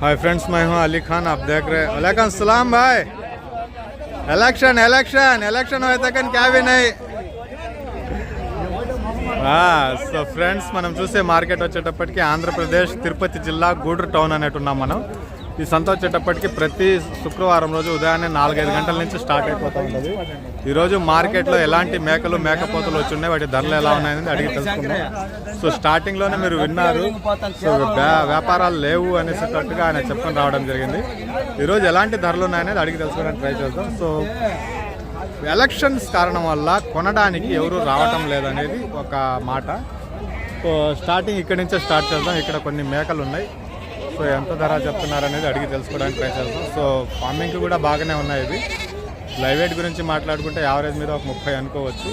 Hi friends मैं हूं अली खान आप देख रहे वालेकुम सलाम भाई इलेक्शन इलेक्शन इलेक्शन हुए तक क्या भी नहीं సో ఫ్రెండ్స్ మనం చూసే మార్కెట్ వచ్చేటప్పటికి ఆంధ్రప్రదేశ్ తిరుపతి జిల్లా గూడూరు టౌన్ అనేటు ఉన్నాం మనం ఈ సంత వచ్చేటప్పటికి ప్రతి శుక్రవారం రోజు ఉదయాన్నే నాలుగైదు గంటల నుంచి స్టార్ట్ అయిపోతూ ఉంటుంది. ఈరోజు మార్కెట్లో ఎలాంటి మేకలు మేకపోతలు వచ్చి ఉన్నాయి వాటి ధరలు ఎలా ఉన్నాయని అడిగి తెలుసుకున్నాం సో స్టార్టింగ్లోనే మీరు విన్నారు. సో వ్యా- వ్యాపారాలు లేవు అనేసేటట్టుగా ఆయన చెప్పుకొని రావడం జరిగింది. ఈరోజు ఎలాంటి ధరలు ఉన్నాయనేది అడిగి తెలుసుకోవడానికి ట్రై చేద్దాం. సో ఎలక్షన్స్ కారణం వల్ల కొనడానికి ఎవరు రావటం లేదనేది ఒక మాట. సో స్టార్టింగ్ ఇక్కడి నుంచే స్టార్ట్ చేద్దాం. ఇక్కడ కొన్ని మేకలు ఉన్నాయి. సో ఎంత ధర చెప్తున్నారు అనేది అడిగి తెలుసుకోవడానికి ట్రై చేస్తాం సో ఫార్మింగ్కి కూడా బాగానే ఉన్నాయి ఇవి. లైవ్ వెయిట్ గురించి మాట్లాడుకుంటే యావరేజ్ మీద ఒక ముప్పై అనుకోవచ్చు.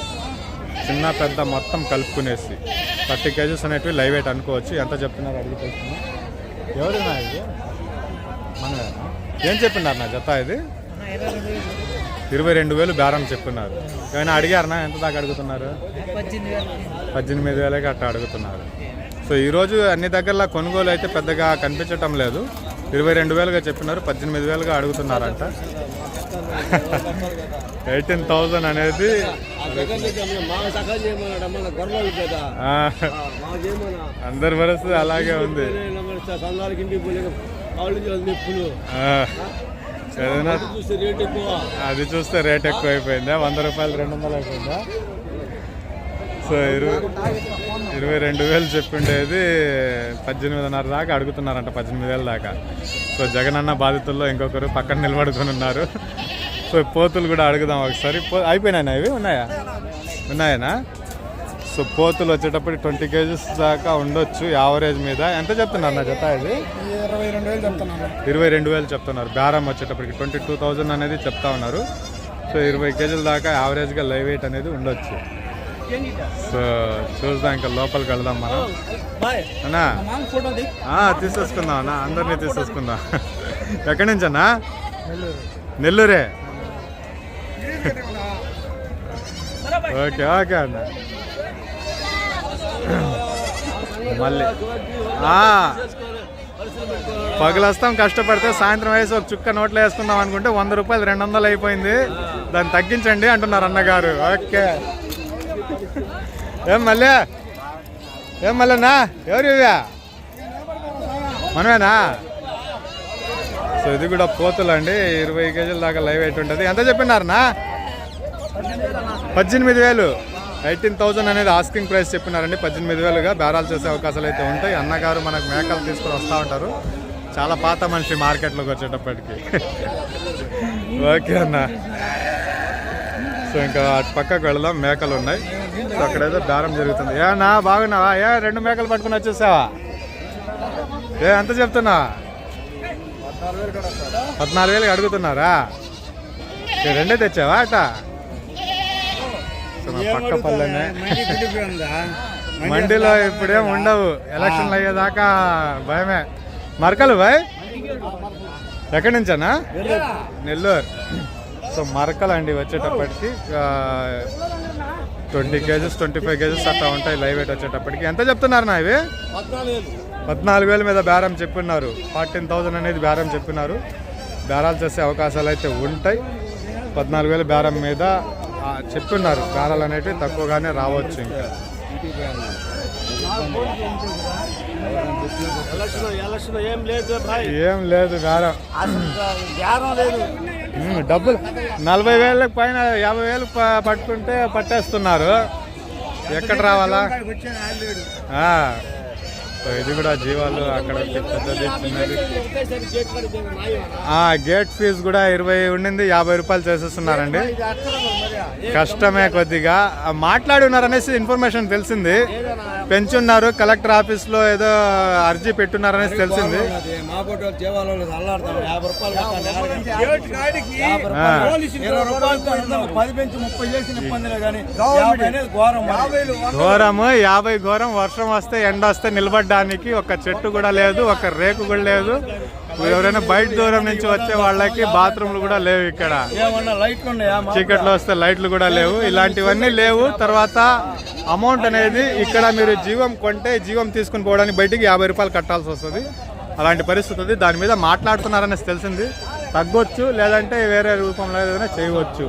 చిన్న పెద్ద మొత్తం కలుపుకునేసి థర్టీ కేజీస్ అనేటివి లైవ్ వెయిట్ అనుకోవచ్చు. ఎంత చెప్తున్నారు అడిగి తెలుసుకున్నాం ఎవరున్నా ఇది? మన ఏం చెప్పినారు నా జత ఇది? ఇరవై రెండు వేలు బేరం చెప్పున్నారు ఏమైనా అడిగారనా? ఎంత దాకా అడుగుతున్నారు? పద్దెనిమిది వేలకి. అట్లా అడుగుతున్నారు. సో ఈరోజు అన్ని దగ్గరలో కొనుగోలు అయితే పెద్దగా కనిపించటం లేదు. ఇరవై రెండు వేలుగా చెప్పినారు పద్దెనిమిది వేలుగా అడుగుతున్నారంట. ఎయిటీన్ థౌజండ్ అనేది అందరి పరిస్థితి అలాగే ఉంది. అది చూస్తే రేట్ ఎక్కువ. అయిపోయిందా వంద రూపాయలు రెండు వందలు అయిపోయిందా? సో ఇరవై ఇరవై రెండు వేలు చెప్పిండేది పద్దెనిమిదిన్నర దాకా అడుగుతున్నారంట పద్దెనిమిది వేల దాకా. సో జగన్ అన్న బాధితుల్లో ఇంకొకరు పక్కన నిలబడుకొని ఉన్నారు. సో పోతులు కూడా అడుగుదాం ఒకసారి. పో అయిపోయినాయనా ఇవి? ఉన్నాయా? ఉన్నాయనా? సో పోతులు వచ్చేటప్పుడు ట్వంటీ కేజీస్ దాకా ఉండొచ్చు యావరేజ్ మీద. ఎంత చెప్తున్నారు నా జత ఇది? ఇరవై రెండు వేలు చెప్తున్నాను ఇరవై రెండు వేలు చెప్తున్నారు. బేరం వచ్చేటప్పటికి ట్వంటీ టూ థౌజండ్ అనేది చెప్తా ఉన్నారు. సో ఇరవై కేజీల దాకా యావరేజ్గా లైవ్ వెయిట్ అనేది ఉండొచ్చు. సో చూద్దాం ఇంకా లోపలికి వెళ్దాం మనం. అన్నా? తీసేసుకుందాం అన్న. అందరినీ తీసేసుకుందాం. ఎక్కడి నుంచి అన్నా? నెల్లూరే. ఓకే ఓకే అన్న. మళ్ళీ. పగలొస్తాం కష్టపడితే సాయంత్రం వేసి ఒక చుక్క నోట్లో వేసుకుందాం అనుకుంటే వంద రూపాయలు రెండు వందలు అయిపోయింది. దాన్ని తగ్గించండి అంటున్నారు అన్నగారు. ఓకే. ఏం మళ్ళీ ఏం మళ్ళీనా ఎవరు ఇవ్యా మనమేనా? సో ఇది కూడా పోతులు అండి ఇరవై కేజీల దాకా లైవ్ అయితే ఉంటుంది. ఎంత చెప్పినారనా పద్దెనిమిది వేలు. ఎయిటీన్ థౌజండ్ అనేది ఆస్కింగ్ ప్రైస్ చెప్పినారండి. పద్దెనిమిది వేలుగా బేరాలు చేసే అవకాశాలు అయితే ఉంటాయి. అన్నగారు మనకు మేకలు తీసుకొని వస్తూ ఉంటారు. చాలా పాత మనిషి మార్కెట్లోకి వచ్చేటప్పటికి. ఓకే అన్న. సో ఇంకా అటు పక్కకు వెళదాం మేకలు ఉన్నాయి. సో అక్కడైతే దారం జరుగుతుంది. ఏ నా బాగున్నావా? ఏ రెండు మేకలు పట్టుకుని వచ్చేసావా? ఏ ఎంత చెప్తున్నా? పద్నాలుగు వేలకి అడుగుతున్నారా? రెండే తెచ్చావా అట? పక్క పల్లెనే. మండిలో ఇప్పుడేం ఉండవు. ఎలక్షన్లు అయ్యేదాకా భయమే. మరకలు బాయ్ ఎక్కడి నుంచనా? నెల్లూరు. సో మరకలు అండి వచ్చేటప్పటికి twenty kgs twenty five kgs అట్లా ఉంటాయి లైవ్ వెయిట్ వచ్చేటప్పటికి. ఎంత చెప్తున్నారు నా ఇవి? పద్నాలుగు వేలు మీద బేరం చెప్పిన్నారు. ఫార్టీన్ థౌజండ్ అనేది బేరం చెప్పినారు. బేరాలు చేసే అవకాశాలు అయితే ఉంటాయి. పద్నాలుగు వేల బేరం మీద చెప్పిన్నారు బేరాలు అనేవి తక్కువగానే రావచ్చు ఇంకా. ఏం లేదు బేరం లేదు. డబ్బులు. నలభై వేలకు పైన యాభై వేలు పట్టుకుంటే పట్టేస్తున్నారు. ఎక్కడ రావాలా? సో ఇది కూడా జీవాలు అక్కడ పెద్దది చిన్నది గేట్ ఫీజు కూడా ఇరవై ఉండింది యాభై రూపాయలు చేసేస్తున్నారండి. కష్టమే కొద్దిగా. మాట్లాడి ఉన్నారు అనేసి ఇన్ఫర్మేషన్ తెలిసింది. పెంచున్నారు కలెక్టర్ ఆఫీస్లో ఏదో అర్జీ పెట్టున్నారు అనేసి తెలిసింది ఘోరము యాభై ఘోరం వర్షం వస్తే ఎండ వస్తే నిలబడడానికి ఒక చెట్టు కూడా లేదు ఒక రేకు కూడా లేదు. ఎవరైనా బయట దూరం నుంచి వచ్చే వాళ్ళకి బాత్రూమ్లు కూడా లేవు ఇక్కడ. చీకట్లో వస్తే లైట్లు కూడా లేవు. ఇలాంటివన్నీ లేవు. తర్వాత అమౌంట్ అనేది ఇక్కడ మీరు జీవం కొంటే జీవం తీసుకుని పోవడానికి బయటికి యాభై రూపాయలు కట్టాల్సి వస్తుంది. అలాంటి పరిస్థితి ఉంది. దాని మీద మాట్లాడుతున్నారనేసి తెలిసింది. తగ్గొచ్చు లేదంటే వేరే రూపంలో ఏదైనా చేయవచ్చు.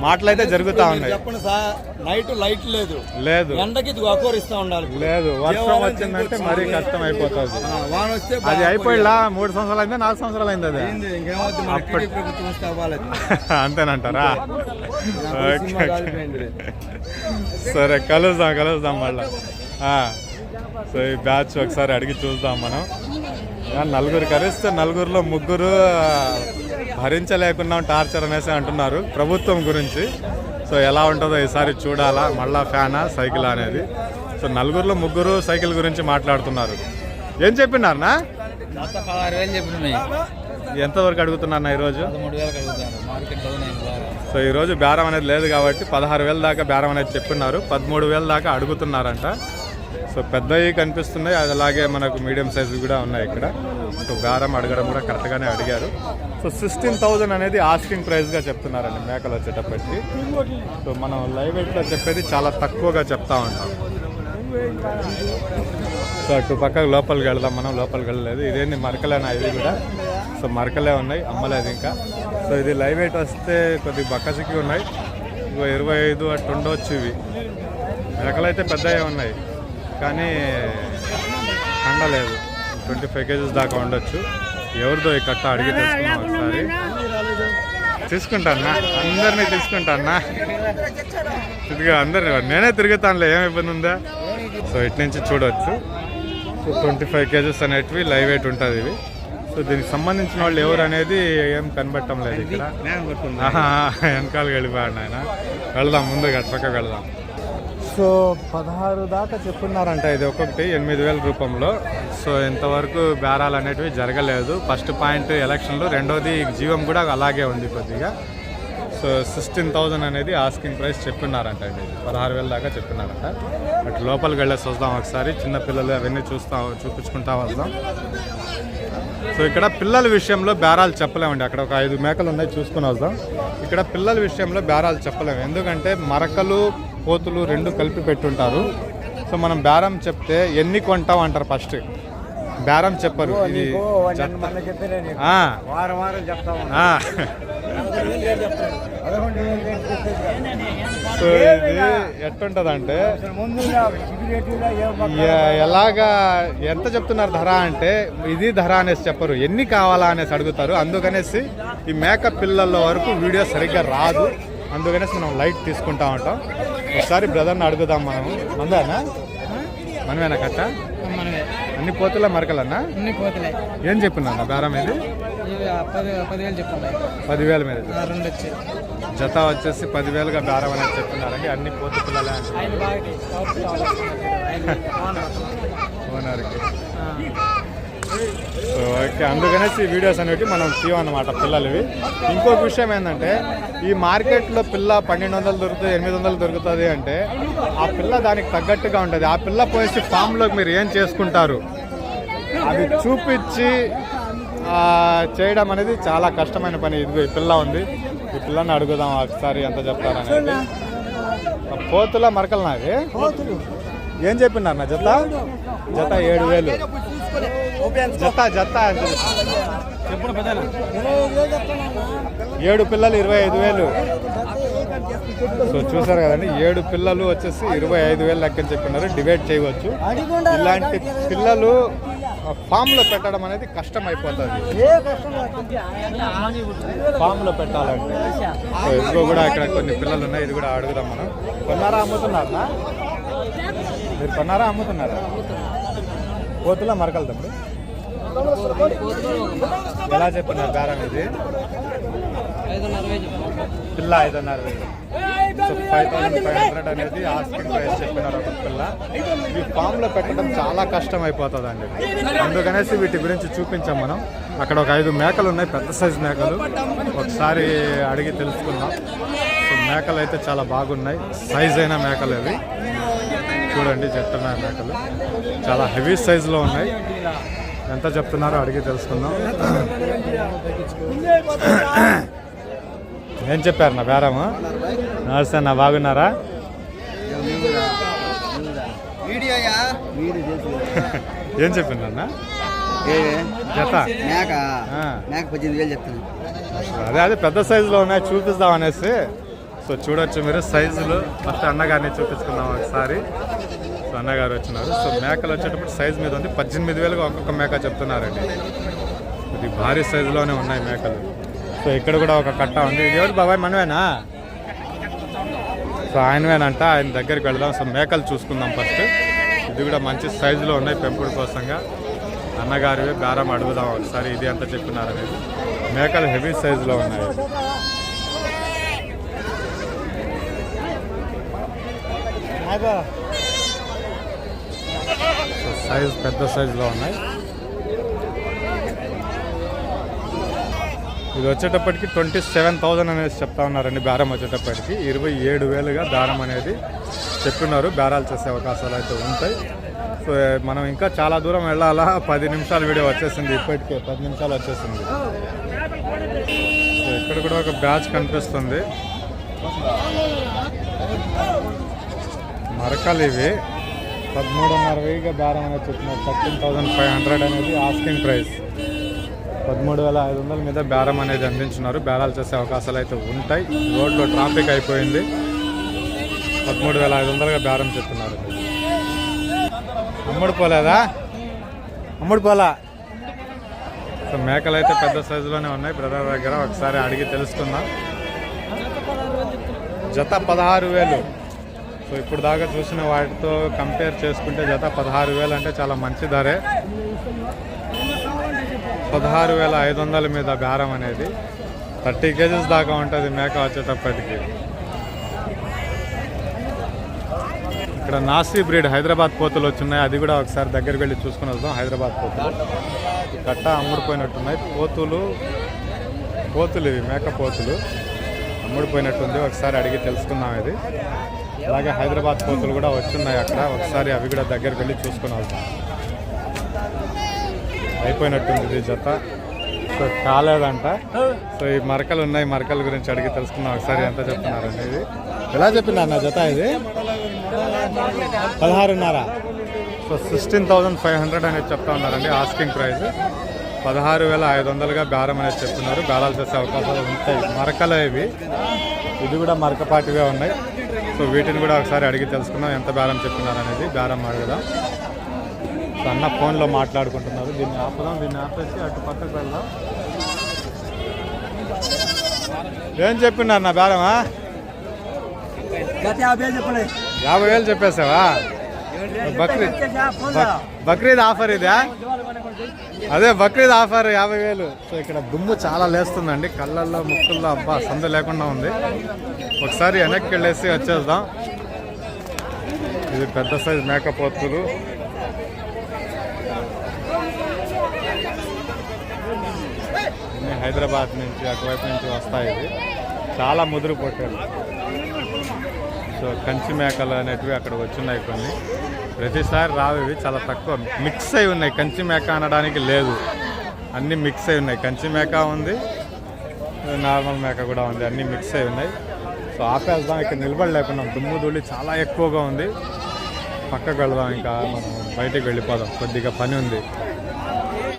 మాటలైతే జరుగుతూ ఉన్నాయి. చెప్పండి సార్ నైట్ లైట్ లేదు. లేదు. ఎండకి అకోరిస్తా ఉండాలి లేదు వర్షం వచ్చిందంటే మరీ కష్టం అయిపోతుంది ఆ, వాన వస్తే అది అయిపోయిలా మూడు సంవత్సరాలు అయిందా నాలుగు సంవత్సరాలు అయింది అది? అంతేనంటారా. సరే కలుద్దాం కలుద్దాం మళ్ళా. సో ఈ బ్యాచ్ ఒకసారి అడిగి చూద్దాం మనం. నలుగురు కలిస్తే నలుగురిలో ముగ్గురు భరించలేకున్నాం టార్చర్ అనేసి అంటున్నారు ప్రభుత్వం గురించి. సో ఎలా ఉంటుందో ఈసారి చూడాలా మళ్ళా ఫ్యానా సైకిల్ అనేది. సో నలుగురిలో ముగ్గురు సైకిల్ గురించి మాట్లాడుతున్నారు. ఏం చెప్పినారనా ఎంతవరకు అడుగుతున్నారన్నా ఈరోజు? సో ఈరోజు బేరం అనేది లేదు కాబట్టి పదహారు వేల దాకా బేరం అనేది చెప్పినారు పదమూడు వేల దాకా అడుగుతున్నారంట. సో పెద్దవి కనిపిస్తున్నాయి. అది అలాగే మనకు మీడియం సైజు కూడా ఉన్నాయి ఇక్కడ. సో బేరం అడగడం కూడా కరెక్ట్గానే అడిగారు. సో సిక్స్టీన్ థౌజండ్ అనేది ఆస్కింగ్ ప్రైస్గా చెప్తున్నారండి మేకలు వచ్చేటప్పటికి. సో మనం లైవ్ వెయిట్లో చెప్పేది చాలా తక్కువగా చెప్తా ఉంటాం. సో అటు పక్కకు లోపలికి వెళ్దాం మనం లోపలికి వెళ్ళలేదు. ఇదేంటి మరకలేనా ఇవి కూడా? సో మరకలే ఉన్నాయి అమ్మలేదు ఇంకా. సో ఇది లైవ్ ఎయిట్ వస్తే కొద్దిగా బక్కసికి ఉన్నాయి. ఇంకో ఇరవై ఐదు అటు ఉండవచ్చు ఇవి. మెరకలైతే పెద్దవి ఉన్నాయి. కానీ కండలేదు. ట్వంటీ ఫైవ్ కేజీస్ దాకా ఉండొచ్చు. ఎవరిదో ఈ కట్ట అడిగి తెలుసుకున్నాం ఒకసారి. తీసుకుంటానా అందరినీ తీసుకుంటానా ఇదిగా అందరినీ నేనే తిరుగుతానులే ఏం ఇబ్బంది ఉందా? సో ఇటు నుంచి చూడవచ్చు సో ట్వంటీ ఫైవ్ కేజెస్ అనేటివి లైవ్ వెయిట్ ఉంటుంది ఇవి. సో దీనికి సంబంధించిన వాళ్ళు ఎవరు అనేది ఏం కనబడటం లేదు ఇక్కడ. ఆహా, వెనకాలకి వెళ్ళిపోయాడు ఆయన వెళ్దాం ముందుగా అటు పక్కకు వెళ్దాం. సో పదహారు దాకా చెప్పున్నారంట ఇది ఒక్కొక్కటి ఎనిమిది వేల రూపంలో. సో ఇంతవరకు బేరాలు అనేటివి జరగలేదు. ఫస్ట్ పాయింట్ ఎలక్షన్లు రెండోది జీవం కూడా అలాగే ఉంది కొద్దిగా. సో సిక్స్టీన్ థౌజండ్ అనేది ఆస్కింగ్ ప్రైస్ చెప్పినారంట ఇది. పదహారు వేల దాకా చెప్పినారంట బట్ లోపలికి వెళ్ళేసి వద్దాం ఒకసారి. చిన్నపిల్లలు అవన్నీ చూస్తా చూపించుకుంటా వద్దాం. సో ఇక్కడ పిల్లల విషయంలో బేరాలు చెప్పలేమండి. అక్కడ ఒక ఐదు మేకలు ఉన్నాయి చూసుకుని వద్దాం. ఇక్కడ పిల్లల విషయంలో బేరాలు చెప్పలేము. ఎందుకంటే మరకలు పోతులు రెండు కలిపి పెట్టుంటారు. సో మనం బేరం చెప్తే ఎన్ని కొంటాం అంటారు ఫస్ట్. బేరం చెప్పరు. ఇది. సో ఇది ఎట్టుంటదంటే ఎలాగా ఎంత చెప్తున్నారు ధర అంటే ఇది ధర అనేసి చెప్పరు. ఎన్ని కావాలా అనేసి అడుగుతారు. అందుకనేసి ఈ మేకప్ పిల్లల వరకు వీడియో సరిగ్గా రాదు. అందుకనేసి మనం లైట్ తీసుకుంటా ఉంటాం. ఒకసారి బ్రదర్ని అడుగుదాం మనము మందేనా? మనమేనా కట్ట? మనమే. అన్ని పోతుల మరకలన్నా? అన్ని పోతున్నాయి ఏం చెప్పున్నా బేరం ఇది పదివేలు మీద ఆ రెండు వచ్చి జత వచ్చేసి పదివేలుగా బేరం అనేది చెప్తున్నారండి. అన్ని పోతు పిల్లలే ఓనర్కి. సో ఓకే అందుకనేసి వీడియోస్ అనేవి మనం తీయమన్నమాట పిల్లలవి. ఇంకొక విషయం ఏంటంటే ఈ మార్కెట్లో పిల్ల పన్నెండు వందలు దొరుకుతుంది ఎనిమిది వందలు దొరుకుతుంది అంటే ఆ పిల్ల దానికి తగ్గట్టుగా ఉంటుంది. ఆ పిల్ల పోయేసి ఫామ్లోకి మీరు ఏం చేసుకుంటారు? అది చూపించి చేయడం అనేది చాలా కష్టమైన పని. ఇదిగో ఈ పిల్ల ఉంది. ఈ పిల్లని అడుగుదాం ఒకసారి ఎంత చెప్తారనేది. ఆ పోతుల మరకలు నావి? ఏం చెప్పినారు నా జత? జత ఏడు వేలు. జత జత ఏడు పిల్లలు ఇరవై ఐదు వేలు. సో చూసారు కదండి ఏడు పిల్లలు వచ్చేసి ఇరవై ఐదు వేలు లెక్కని చెప్పినారు. డివైడ్ చేయవచ్చు. ఇలాంటి పిల్లలు ఫామ్లో పెట్టడం అనేది కష్టం అయిపోతుంది ఫామ్లో పెట్టాలంటే ఇదిగో కూడా ఇక్కడ కొన్ని పిల్లలు ఉన్నాయి ఇది కూడా అడుగుదాం మనం. కొన్నారా అమ్ముతున్నారా మీరు కొన్నారా అమ్ముతున్నారా? కోతుల మరకలు తమ్ముడు? ఎలా చెప్తున్నారు బేరం ఇది? పిల్ల ఐదున్నర వేలు. So five thousand five hundred అనేది ఆస్కింగ్ ప్రైస్ చెప్పినారు ఒక పిల్ల. ఈ ఫామ్లో పెట్టడం చాలా కష్టం అయిపోతుంది అండి అందుకనేసి వీటి గురించి చూపించాం మనం. అక్కడ ఒక ఐదు మేకలు ఉన్నాయి పెద్ద సైజు మేకలు. ఒకసారి అడిగి తెలుసుకుందాం. సో మేకలు అయితే చాలా బాగున్నాయి. సైజ్ అయిన మేకలు అవి. చూడండి జట్టున్న మేకలు. చాలా హెవీ సైజులో ఉన్నాయి. ఎంత చెప్తున్నారో అడిగి తెలుసుకుందాం. ఏం చెప్పారు నా బేరము నమస్తే అన్న బాగున్నారా? ఏం చెప్పిందన్న ఏ? జత మేక. ఆ. మేక పద్దెనిమిది వేలు చెప్తాను అదే అదే పెద్ద సైజులో ఉన్నాయి చూపిస్తాం అనేసి. సో చూడొచ్చు మీరు సైజులు ఫస్ట్ అన్నగారిని చూపించుకుందాం ఒకసారి. సో అన్నగారు వచ్చినారు సో మేకలు వచ్చేటప్పుడు సైజ్ మీద ఉంది. పద్దెనిమిది వేలుగా ఒక్కొక్క మేక చెప్తున్నారండి. ఇది భారీ సైజులోనే ఉన్నాయి మేకలు. సో ఇక్కడ కూడా ఒక కట్ట ఉంది. ఇది ఎవరు బాబాయ్? మనమేనా? సో ఆయనవేనంట. ఆయన దగ్గరికి వెళ్దాం. సో మేకలు చూసుకుందాం ఫస్ట్ ఇది కూడా మంచి సైజులో ఉన్నాయి పెంపుడు కోసంగా. అన్నగారివి బేరం అడుగుదాం ఒకసారి. ఇది ఎంత చెప్తున్నారు అనేది మేకలు హెవీ సైజులో ఉన్నాయి. సో సైజ్ పెద్ద సైజులో ఉన్నాయి. ఇది వచ్చేటప్పటికి ట్వంటీ సెవెన్ థౌజండ్ అనేది చెప్తా ఉన్నారండి బేరం వచ్చేటప్పటికి. ఇరవై ఏడు వేలుగా బేరం అనేది చెప్పినారు. బేరాలు చేసే అవకాశాలు అయితే ఉంటాయి. సో మనం ఇంకా చాలా దూరం వెళ్ళాలా? పది నిమిషాల వీడియో వచ్చేసింది. ఇప్పటికే పది నిమిషాలు వచ్చేసింది. సో ఇక్కడ కూడా ఒక బ్యాచ్ కనిపిస్తుంది. మరకలు ఇవి. పదమూడున్నర వెయ్యిగా బేరం అనేది చెప్తున్నారు థర్టీన్ థౌజండ్ ఫైవ్ హండ్రెడ్ అనేది ఆస్కింగ్ ప్రైస్. పదమూడు వేల ఐదు వందల మీద బేరం అనేది అందించున్నారు. బేరాలు చేసే అవకాశాలు అయితే ఉంటాయి. రోడ్లో ట్రాఫిక్ అయిపోయింది. పదమూడు వేల ఐదు వందలుగా బేరం చెప్తున్నారు. అమ్ముడు పోలేదా? అమ్ముడు పోలా? సో మేకలు అయితే పెద్ద సైజులోనే ఉన్నాయి. బ్రదర్ దగ్గర ఒకసారి అడిగి తెలుసుకుందాం. జత పదహారు వేలు. సో ఇప్పుడు దాకా చూసిన వాటితో కంపేర్ చేసుకుంటే జత పదహారు వేలు అంటే చాలా మంచి ధరే. పదహారు వేల ఐదు వందల మీద బేరం అనేది థర్టీ కేజీస్ దాకా ఉంటుంది మేక వచ్చేటప్పటికి. ఇక్కడ నాసీ బ్రీడ్ హైదరాబాద్ పోతులు వచ్చున్నాయి అది కూడా ఒకసారి దగ్గరికి వెళ్ళి చూసుకుని వద్దాం. హైదరాబాద్ పోతులు. కట్ట అమ్ముడిపోయినట్టున్నాయి. పోతులు పోతులు ఇవి మేక పోతులు. అమ్ముడిపోయినట్టుంది. ఒకసారి అడిగి తెలుసుకుందాం ఇది. అలాగే హైదరాబాద్ కోతులు కూడా వచ్చున్నాయి అక్కడ. ఒకసారి అవి కూడా దగ్గరికి వెళ్ళి చూసుకుని వెళ్తాం. అయిపోయినట్టుంది ఇది జత. సో కాలేదంట. సో ఈ మరకలు ఉన్నాయి. మరకల గురించి అడిగి తెలుసుకున్నాం ఒకసారి ఎంత చెప్తున్నారండి ఇది ఎలా చెప్పింది నా జత ఇది? పదహారున్నర. So sixteen thousand five hundred అనేది చెప్తా ఉన్నారండి ఆస్కింగ్ ప్రైస్. పదహారు వేల ఐదు వందలుగా బేరం అనేది చెప్తున్నారు. బేరాలు చేసే అవకాశాలు ఉంటాయి. మరకలు ఇవి. ఇది కూడా మరకపాటివే ఉన్నాయి. సో వీటిని కూడా ఒకసారి అడిగి తెలుసుకుందాం ఎంత బేరం చెప్తున్నారు అనేది బేరం అడుగుదాం. సో అన్న ఫోన్లో మాట్లాడుకుంటున్నారు. దీన్ని ఆపుదాం దీన్ని ఆపేసి అటు పక్కకు వెళ్దాం. ఏం చెప్పిండు అన్న బేరమా యాభై వేలు చెప్పేసావా? బక్రీద్. బక్- బక్రీద్ ఆఫర్ ఇదా? అదే బక్రీద్ ఆఫర్ యాభై వేలు. సో ఇక్కడ దుమ్ము చాలా లేస్తుందండి. కళ్ళల్లో ముక్కుల్లో అబ్బా సందు లేకుండా ఉంది. ఒకసారి వెనక్కి వెళ్ళేసి వచ్చేద్దాం. ఇది పెద్ద సైజ్ మేకపోతులు హైదరాబాద్ నుంచి అటువైపు నుంచి వస్తాయి ఇవి. చాలా ముదురు పొట్టారు సో కంచి మేకలు అనేటివి అక్కడ వచ్చున్నాయి కొన్ని. ప్రతిసారి రావు చాలా తక్కువ. మిక్స్ అయి ఉన్నాయి. కంచి మేక అనడానికి లేదు. అన్నీ మిక్స్ అయి ఉన్నాయి. కంచి మేక ఉంది. నార్మల్ మేక కూడా ఉంది. అన్నీ మిక్స్ అయి ఉన్నాయి. సో ఆపేద్దాం. ఇక్కడ నిలబడలేకున్నాం. దుమ్ము ధూళి చాలా ఎక్కువగా ఉంది. పక్కకు వెళ్దాం. ఇంకా మనం బయటికి వెళ్ళిపోదాం. కొద్దిగా పని ఉంది.